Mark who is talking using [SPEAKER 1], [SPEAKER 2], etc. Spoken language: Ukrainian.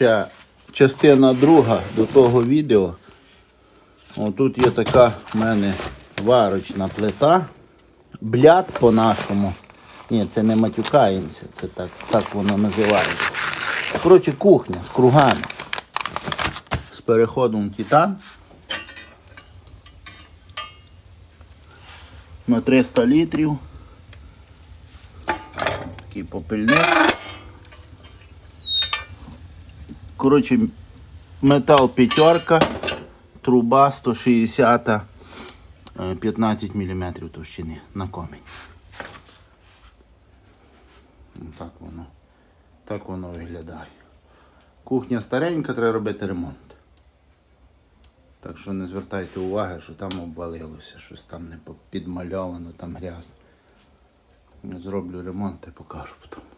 [SPEAKER 1] ще частина друга до того відео. Отут є така в мене варочна плита. Бляд по-нашому. Ні, це не матюкаємося, це так, так воно називається. Коротше, кухня з кругами. З переходом титан. На 300 літрів. Такий попільник. Коротше, метал п'ятерка, труба 160, е, 15 мм товщини на комінь. Так воно, так воно виглядає. Кухня старенька, треба робити ремонт. Так що не звертайте уваги, що там обвалилося, щось там не підмальовано, там грязно. Зроблю ремонт і покажу потім.